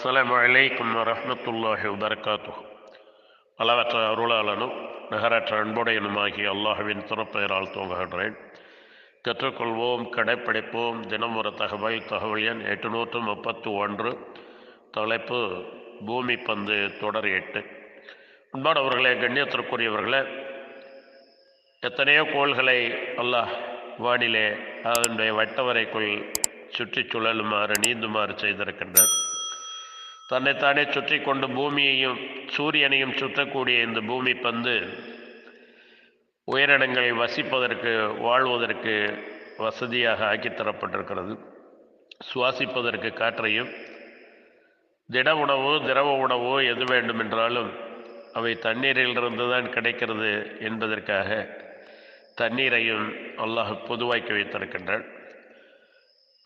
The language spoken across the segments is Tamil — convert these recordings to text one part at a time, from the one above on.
அஸ்லாம் வலைக்கம் வரமத்துல்லாஹி வபர்காத்து அளவற்ற அருளாளனும் நகரற்ற அன்புடையனுமாகி அல்லாஹுவின் துறப்பெயரால் தோங்குகின்றேன் கற்றுக்கொள்வோம் கடைப்பிடிப்போம். தினம் ஒரு தகவல் தகவல் எண் எட்டுநூற்று முப்பத்து ஒன்று தலைப்பு பூமி பந்து தொடர் எட்டு. உண்பானவர்களே கண்ணியத்திற்குரியவர்களே எத்தனையோ கோள்களை அல்லாஹ் வானிலே அதனுடைய வட்டவரைக்குள் சுற்றி சுழலுமாறு நீந்துமாறு செய்திருக்கின்றார். தன்னைத்தானே சுற்றி கொண்டு பூமியையும் சூரியனையும் சுற்றக்கூடிய இந்த பூமி பந்து உயிரினங்களை வசிப்பதற்கு வாழ்வதற்கு வசதியாக ஆக்கித்தரப்பட்டிருக்கிறது சுவாசிப்பதற்கு காற்றையும் திட உணவோ திரவ உணவோ எது வேண்டுமென்றாலும் அவை தண்ணீரிலிருந்து தான் கிடைக்கிறது என்பதற்காக தண்ணீரையும் அல்லாஹ் பொதுவாக்கி வைத்திருக்கின்றான்.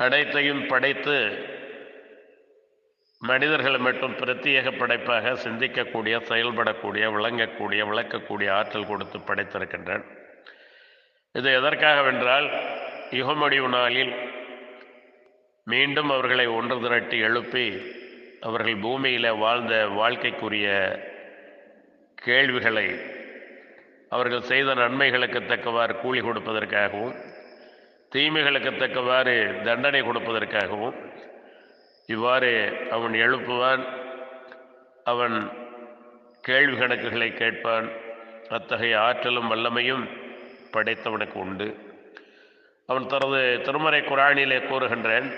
அனைத்தையும் படைத்து மனிதர்களை மட்டும் பிரத்யேக படைப்பாக சிந்திக்கக்கூடிய செயல்படக்கூடிய விளங்கக்கூடிய விளக்கக்கூடிய ஆற்றல் கொடுத்து படைத்திருக்கின்றான் இது எதற்காகவென்றால் யுகமடிவு நாளில் மீண்டும் அவர்களை ஒன்று திரட்டி எழுப்பி அவர்கள் பூமியில் வாழ்ந்த வாழ்க்கைக்குரிய கேள்விகளை அவர்கள் செய்த நன்மைகளுக்கு தக்கவாறு கூலி கொடுப்பதற்காகவும் தீமைகளுக்கு தக்கவாறு தண்டனை கொடுப்பதற்காகவும் இவ்வாறு அவன் எழுப்புவான் அவன் கேள்வி கணக்குகளை கேட்பான் அத்தகைய ஆற்றலும் வல்லமையும் படைத்தவனுக்கு உண்டு. அவன் தனது திருமறை குரானிலே கூறுகின்றேன்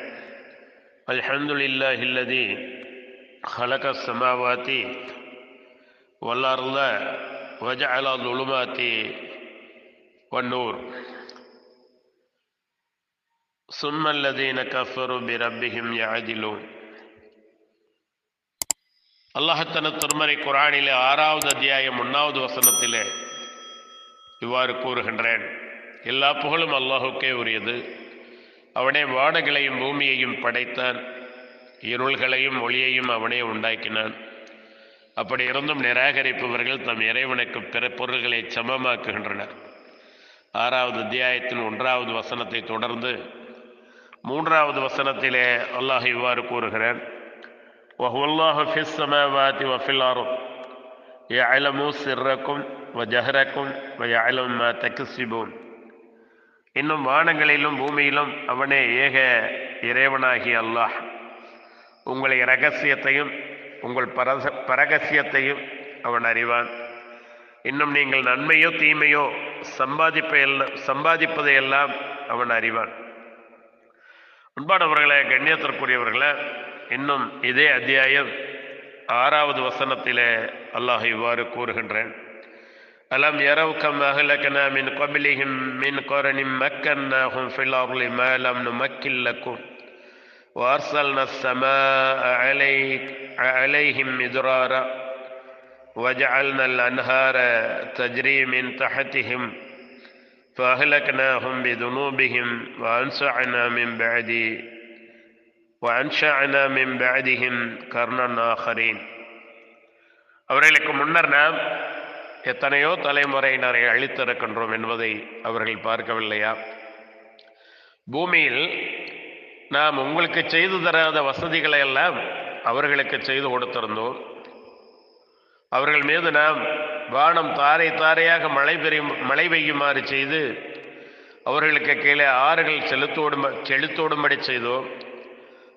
அல்ஹம்துலில்லா ஹில்லதி ஹலக சமாவாத்தி வல்லார்ல வஜஅலா துலுமாத்தி வன்னூர் ثم الذين كفروا بربهم يعدلون அல்லாஹத்தன திருமறை குரானிலே ஆறாவது அத்தியாயம் ஒன்றாவது வசனத்திலே இவ்வாறு கூறுகின்றேன் எல்லா புகழும் அல்லாஹுக்கே உரியது அவனே வானங்களையும் பூமியையும் படைத்தான் இருள்களையும் ஒளியையும் அவனே உண்டாக்கினான் அப்படி இருந்தும் நிராகரிப்பவர்கள் தம் இறைவனுக்கு பிற பொருள்களை சமமாக்குகின்றனர் ஆறாவது அத்தியாயத்தின் ஒன்றாவது வசனத்தை தொடர்ந்து மூன்றாவது வசனத்திலே அல்லாஹ் இவ்வாறு கூறுகிறார். வஹுவல்லாஹு ஃபிஸ் சமாவாதி வஃபில் ஆரும் யஅலமு சிர்ரக்கும் வஜஹரக்கும் வயஅலம் மா தக்ஸிபூன் இன்னும் வானங்களிலும் பூமியிலும் அவனே ஏக இறைவனாகி அல்லாஹ். உங்களை ரகசியத்தையும் உங்கள் பரச பரகசியத்தையும் அவன் அறிவான். இன்னும் நீங்கள் நன்மையோ தீமையோ சம்பாதிப்ப எல்லாம் சம்பாதிப்பதையெல்லாம் அவன் அறிவான். அன்பானவர்களே கண்ணியத்திற்குரியவர்களே இன்னும் இதே அத்தியாயம் ஆறாவது வசனத்திலே அல்லாஹ் இவ்வாறு கூறுகின்றேன் அலம் யரவ் கம் அஹ்லகனா மின் கபிலிஹிம் மின் கொரனிம் மக்கன்னாஹும் ஃபில் அர்லி மா லம் நுமக்கில் லக்கும் وأرسلنا السماء عليك عليهم مدرارا وجعلنا الأنهار تجري من تحتهم فأهلكناهم بذنوبهم وأنشأنا من بعد وأنشأنا من بعدهم قرنا آخرين அவர்களுக்கு முன்னர் நாம் எத்தனையோ தலைமுறையினரை அழித்திருக்கின்றோம் என்பதை அவர்கள் பார்க்கவில்லையா பூமியில் நாம் உங்களுக்கு செய்து தராத வசதிகளை எல்லாம் அவர்களுக்கு செய்து கொடுத்திருந்தோம் அவர்கள் மீது நாம் வானம் தாரை தாரையாக மழை பெய்யும் மழை பெய்யுமாறு செய்து அவர்களுக்கு கீழே ஆறுகள் செலுத்தோடும் செலுத்தோடும்படி செய்தோம்.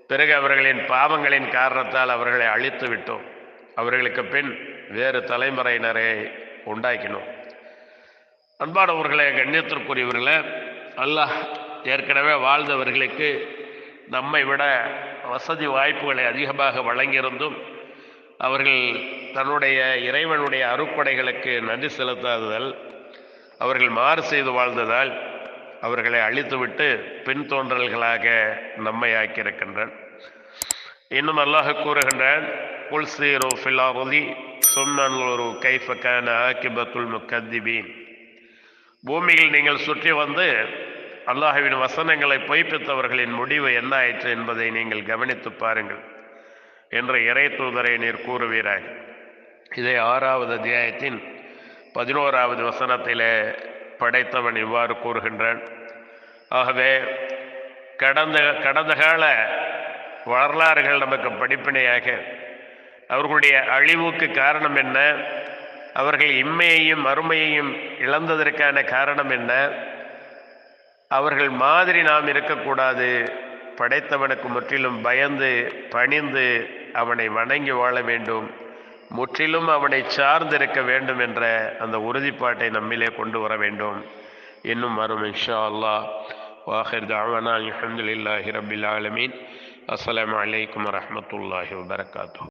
பிறகு அவர்களின் பாவங்களின் காரணத்தால் அவர்களை அழித்து விட்டோம். அவர்களுக்கு பின் வேறு தலைமுறையினரை உண்டாக்கினோம். அன்பானவர்களே கண்ணியத்திற்குரியவர்களே அல்லாஹ் ஏற்கனவே வாழ்ந்தவர்களுக்கு நம்மை விட வசதி வாய்ப்புகளை அதிகமாக வழங்கியிருந்தும் அவர்கள் தன்னுடைய இறைவனுடைய அருப்படைகளுக்கு நன்றி செலுத்தாததால் அவர்கள் மாறு செய்து வாழ்ந்ததால் அவர்களை அழித்துவிட்டு பின்தோன்றல்களாக நம்மை ஆக்கியிருக்கின்றான் இன்னும் அல்லாஹ் கூறுகின்றான் குல் சீரோ ஃபிலாருதி சும்மன்லொரு கைஃபக்கான ஆக்கிபத்துல் முக்கத்திபீன் பூமியில் நீங்கள் சுற்றி வந்து அல்லாஹுவின் வசனங்களை பொய்ப்பித்தவர்களின் முடிவு என்ன ஆயிற்று என்பதை நீங்கள் கவனித்து பாருங்கள் என்று இறை தூதரை நீர் கூறுவீராக. இதை ஆறாவது அத்தியாயத்தின் பதினோராவது வசனத்திலே படைத்தவன் இவ்வாறு கூறுகின்றான். ஆகவே கடந்த கடந்த கால வரலாறுகள் நமக்கு படிப்பினையாக அவர்களுடைய அழிவுக்கு காரணம் என்ன? அவர்கள் இம்மையையும் மறுமையையும் இழந்ததற்கான காரணம் என்ன? அவர்கள் மாதிரி நாம் இருக்கக்கூடாது. படைத்தவனுக்கு முற்றிலும் பயந்து பணிந்து அவனை வணங்கி வாழ வேண்டும். முற்றிலும் அவனை சார்ந்திருக்க வேண்டும் என்ற அந்த உறுதிப்பாட்டை நம்மிலே கொண்டு வர வேண்டும். இன்னும் வரும் இன்ஷா அல்லாஹ். வாஹிர் தாவனா அஹமதுல்லாஹி ரபில் ஆலமீன். அஸ்லாம் வலைக்கம் வரமத்துல்லாஹி வபரகாத்துஹு.